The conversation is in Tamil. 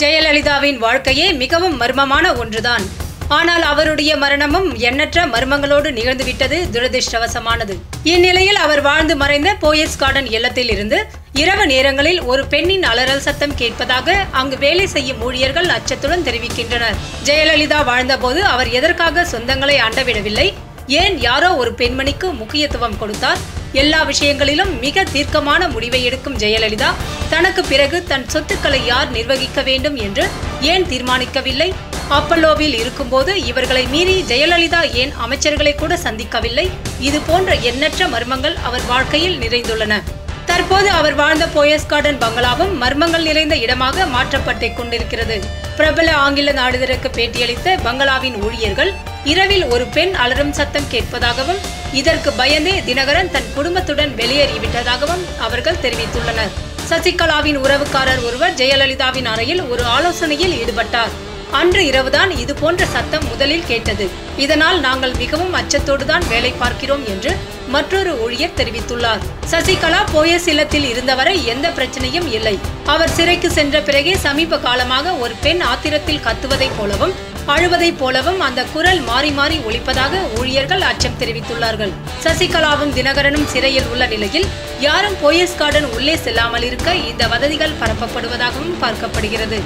ஜெயலலிதாவின் வாழ்க்கையே மிகவும் மர்மமான ஒன்றுதான். ஆனால் அவருடைய மரணமும் எண்ணற்ற மர்மங்களோடு நிகழ்ந்துவிட்டது துரதிர்ஷ்டவசமானது. இந்நிலையில் அவர் வாழ்ந்து மறைந்த போயஸ் கார்டன் இல்லத்தில் இருந்து இரவு நேரங்களில் ஒரு பெண்ணின் அலறல் சத்தம் கேட்பதாக அங்கு வேலை செய்யும் ஊழியர்கள் அச்சத்துடன் தெரிவிக்கின்றனர். ஜெயலலிதா வாழ்ந்தபோது அவர் எதற்காக சொந்தங்களை அண்டவிடவில்லை ஏன் யாரோ ஒரு பெண்மணிக்கு முக்கியத்துவம் கொடுத்தார்? எல்லா விஷயங்களிலும் மிக தீர்க்கமான முடிவை எடுக்கும் ஜெயலலிதா தனக்கு பிறகு தன் சொத்துக்களை யார் நிர்வகிக்க வேண்டும் என்று ஏன் தீர்மானிக்கவில்லை? அப்பல்லோவில் இருக்கும்போது இவர்களை மீறி ஜெயலலிதா ஏன் அமைச்சர்களை கூட சந்திக்கவில்லை? இது போன்ற எண்ணற்ற மர்மங்கள் அவர் வாழ்க்கையில் நிறைந்துள்ளன. தற்போது அவர் வாழ்ந்த போயஸ் கார்டன் பங்களாவும் மர்மங்கள் நிறைந்த இடமாக மாற்றப்பட்டு கொண்டிருக்கிறது. பிரபல ஆங்கில நாளிதழுக்கு பேட்டியளித்த பங்களாவின் ஊழியர்கள் இரவில் ஒரு பெண் அலறும் சத்தம் கேட்பதாகவும் இதற்கு பயந்தே தினகரன் தன் குடும்பத்துடன் வெளியேறிவிட்டதாகவும் அவர்கள் தெரிவித்துள்ளனர். சசிகலாவின் உறவுக்காரர் ஒருவர் ஜெயலலிதாவின் அறையில் ஒரு ஆலோசனையில் ஈடுபட்டார். அன்று இரவுதான் இது போன்ற சத்தம் முதலில் கேட்டது. இதனால் நாங்கள் மிகவும் அச்சத்தோடுதான் வேலை பார்க்கிறோம் என்று மற்றொரு ஊழியர் தெரிவித்துள்ளார். சசிகலா போயஸ் இல்லத்தில் இருந்தவரை எந்த பிரச்சனையும் இல்லை. அவர் சிறைக்கு சென்ற பிறகே சமீப காலமாக ஒரு பெண் ஆத்திரத்தில் கத்துவதைப் போலவும் அழுவதைப் போலவும் அந்த குரல் மாறி மாறி ஒழிப்பதாக ஊழியர்கள் அச்சம் தெரிவித்துள்ளார்கள். சசிகலாவும் தினகரனும் சிறையில் உள்ள நிலையில் யாரும் போயஸ் கார்டன் உள்ளே செல்லாமல் இருக்க இந்த வதந்திகள் பரப்பப்படுவதாகவும் பார்க்கப்படுகிறது.